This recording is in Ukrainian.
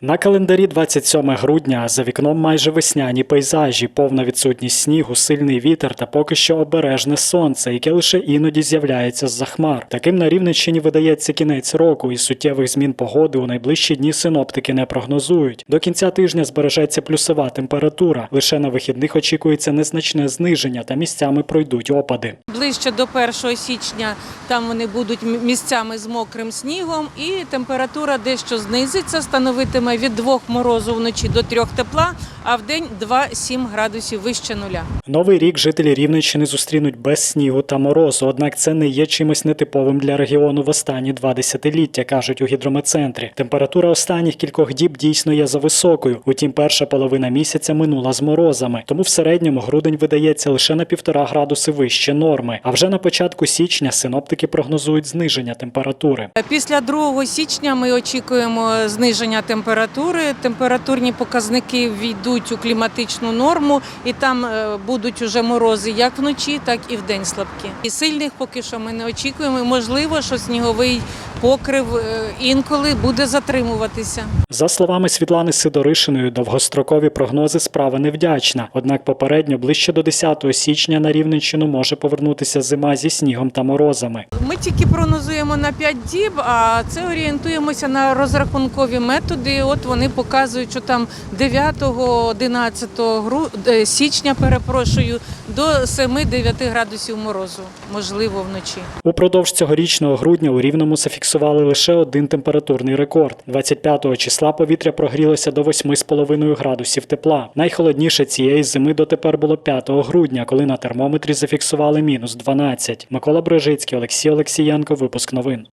На календарі 27 грудня, за вікном майже весняні пейзажі, повна відсутність снігу, сильний вітер та поки що обережне сонце, яке лише іноді з'являється з-за хмар. Таким на Рівненщині видається кінець року, і суттєвих змін погоди у найближчі дні синоптики не прогнозують. До кінця тижня збережеться плюсова температура. Лише на вихідних очікується незначне зниження та місцями пройдуть опади. Ближче до 1 січня там вони будуть місцями з мокрим снігом, і температура дещо знизиться, становитиме від 2 морозу вночі до 3 тепла, а в день 2-7 градусів вище нуля. Новий рік жителі Рівненщини зустрінуть без снігу та морозу, однак це не є чимось нетиповим для регіону в останні два десятиліття, кажуть у гідрометцентрі. Температура останніх кількох діб дійсно є зависокою. Утім, перша половина місяця минула з морозами, тому в середньому грудень видається лише на півтора градуси вище норми. А вже на початку січня синоптики прогнозують зниження температури. Після 2 січня ми очікуємо зниження температури. Температурні показники війдуть у кліматичну норму, і там е, будуть уже морози як вночі, так і вдень слабкі. І сильних поки що ми не очікуємо. Можливо, що сніговий покрив е, інколи буде затримуватися. За словами Світлани Сидоришиної, довгострокові прогнози справа невдячна. Однак попередньо ближче до 10 січня на Рівненщину може повернутися зима зі снігом та морозами. Ми тільки прогнозуємо на 5 діб, а це орієнтуємося на розрахункові методи. От вони показують, що там 9-11 гру... е, січня, перепрошую, до 7-9 градусів морозу, можливо, вночі. Упродовж цьогорічного грудня у Рівному зафіксували лише один температурний рекорд. 25 числа повітря прогрілося до 8,5 градусів тепла. Найхолодніше цієї зими дотепер було 5 грудня, коли на термометрі зафіксували мінус 12. Микола Брежицький, Олексій Олексієнко, випуск новин.